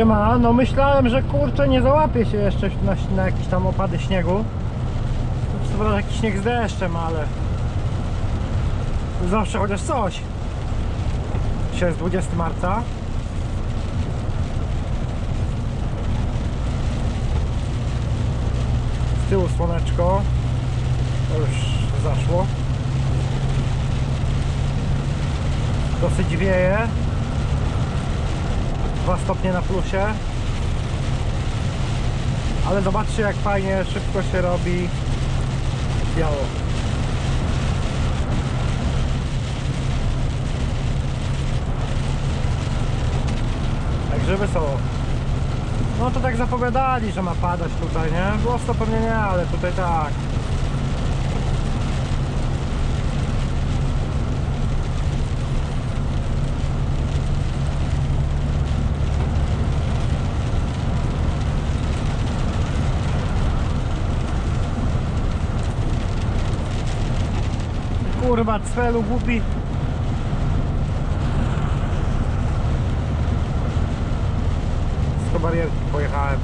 Siema, no myślałem, że kurczę nie załapię się jeszcze na, na jakieś tam opady śniegu. Co prawda jakiś śnieg z deszczem, ale zawsze chociaż coś. Dzisiaj jest 20 marca. Z tyłu słoneczko. To już zaszło. Dosyć wieje. 2 stopnie na plusie. Ale zobaczcie jak fajnie szybko się robi biało. Także wesoło. No to tak zapowiadali, że ma padać tutaj, nie? Było to pewnie nie, ale tutaj tak. Kurwa, cwelu głupi. Z do barierki pojechałem.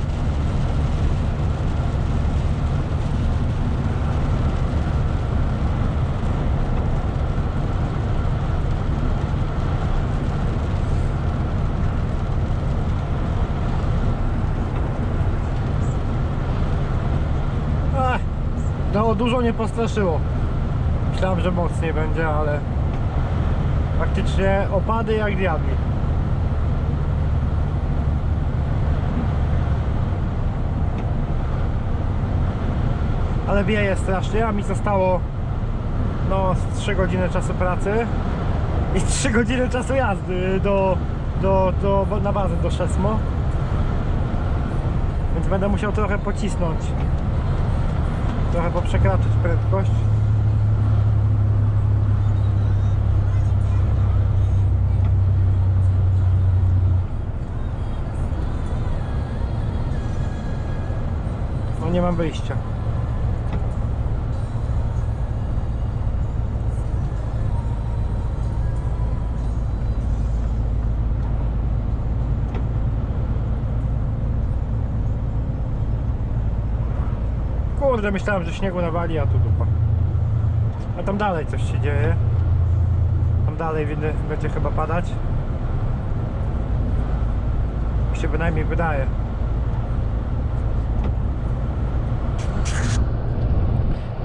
Ach, no dużo nie postraszyło. Myślałem, że mocniej będzie, ale faktycznie opady jak diabli. Ale wieje strasznie, a mi zostało no z 3 godziny czasu pracy i 3 godziny czasu jazdy do, do, do, na bazę do Szesmo. Więc będę musiał trochę pocisnąć. Trochę poprzekraczyć prędkość. No nie mam wyjścia. Kurde, myślałem, że śniegu nawali, a tu dupa. A tam dalej coś się dzieje. Tam dalej będzie chyba padać. Mi się bynajmniej wydaje.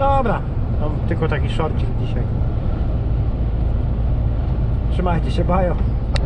Dobra, mam tylko taki shortcik dzisiaj. Trzymajcie się, bajo.